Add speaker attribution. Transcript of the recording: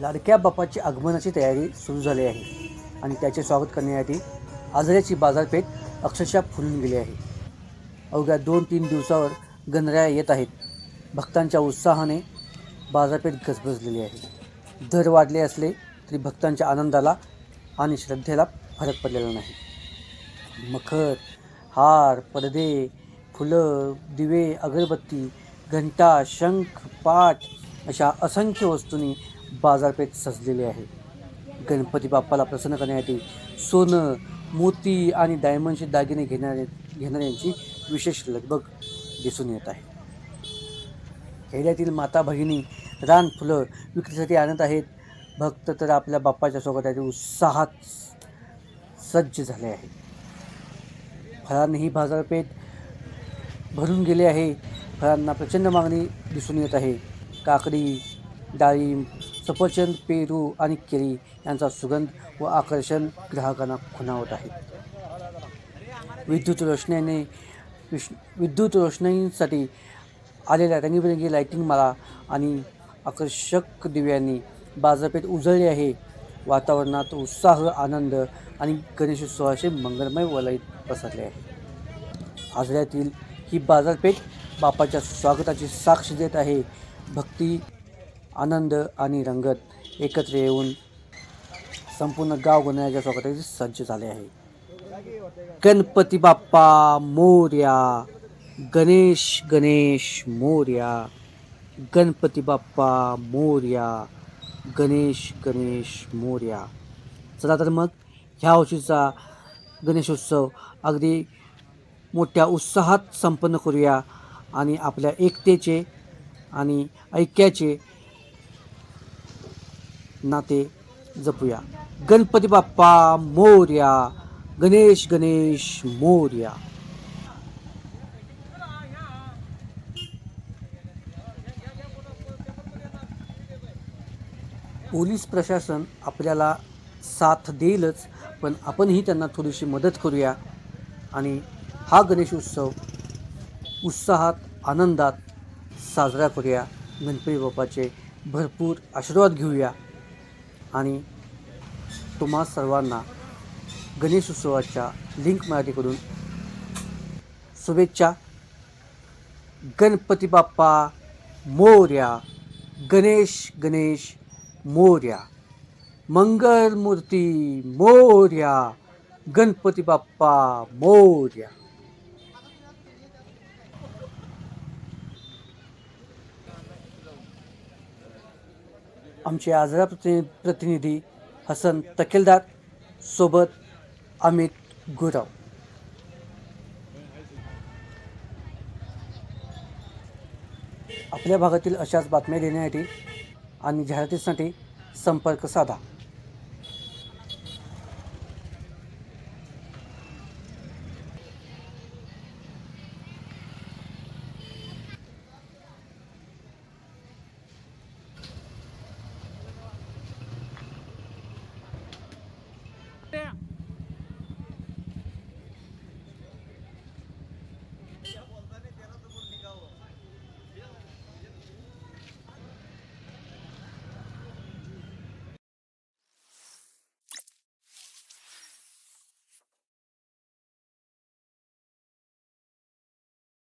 Speaker 1: लाडक्या बापाची आगमनाची तयारी सुरू झाली आहे आणि त्याचे स्वागत करण्यासाठी आजऱ्याची बाजारपेठ अक्षरशः फुलून गेली आहे. अवघ्या दोन तीन दिवसावर गणराया येत आहेत. भक्तांच्या उत्साहाने बाजारपेठ गजबजलेली आहे. दर वाढले असले तरी भक्तांच्या आनंदाला आणि श्रद्धेला फरक पडलेला नाही. मखर हार पडदे फुलं दिवे अगरबत्ती घंटा शंख पाट अशा असंख्य वस्तूंनी बाजारपेठ सजलेली आहे. गणपती बाप्पाला प्रसन्न करण्यासाठी सोनं मोती आणि डायमंडचे दागिने घेणारे घेणाऱ्यांची विशेष लगबग दिसून येत आहे. खेड्यातील माता भगिनी रान फुलं विक्रीसाठी आणत आहेत. भक्त तर आपल्या बाप्पाच्या सोबत उत्साहात सज्ज झाले आहे. फळांनी ही बाजारपेठ भरून गेले आहे. फळांना प्रचंड मागणी दिसून येत आहे. काकडी डाळिंब सफरचंद पेरू आणि केळी यांचा सुगंध व आकर्षण ग्राहकांना खुणावत आहे. विद्युत रोषणाने विश विद्युत रोषणाईसाठी आलेल्या रंगीबेरंगी लाईटिंग माला आणि आकर्षक दिव्यांनी बाजारपेठ उजळली आहे. वातावरणात उत्साह आनंद आणि गणेशोत्सवाचे मंगलमय वलय पसरले आहे. आजऱ्यातील ही बाजारपेठ बापाच्या स्वागताची साक्ष देत आहे. भक्ती आनंद आणि रंगत एकत्र येऊन संपूर्ण गाव गुन्ह्याच्या स्वागताची सज्ज झाले आहे. गणपती बाप्पा मोर्या गणेश गणेश मोर्या गणपती बाप्पा मोर्या गणेश गणेश मोर्या. चला तर मग ह्या वर्षीचा गणेशोत्सव अगदी मोठ्या उत्साहात संपन्न करूया आणि आपल्या एकतेचे आणि ऐक्याचे नाते जपूया. गणपती बाप्पा मोर्या. गणेश गणेश मोर्या. पोलीस प्रशासन आपल्याला साथ देईलच पण आपणही त्यांना थोडीशी मदत करूया. आणि हा गणेश उत्सव उत्साहात आनंदात साजरा करूया. गणपती बाप्पाचे भरपूर आशीर्वाद घेऊया. आणि तुम्हा सर्वांना गणेश उत्सवाच्या लिंक मराठीकडून शुभेच्छा. गणपती बाप्पा मोर्या. गणेश गणेश मोर्या. मंगलमूर्ती मोर्या. गणपती बाप्पा मोर्या. आमचे आजरा प्रति प्रतिनिधी हसन तकेलदार सोबत अमित गुरव. आपल्या भागातील अशाच बातम्या देण्यासाठी आणि जाहिरातीसाठी संपर्क साधा.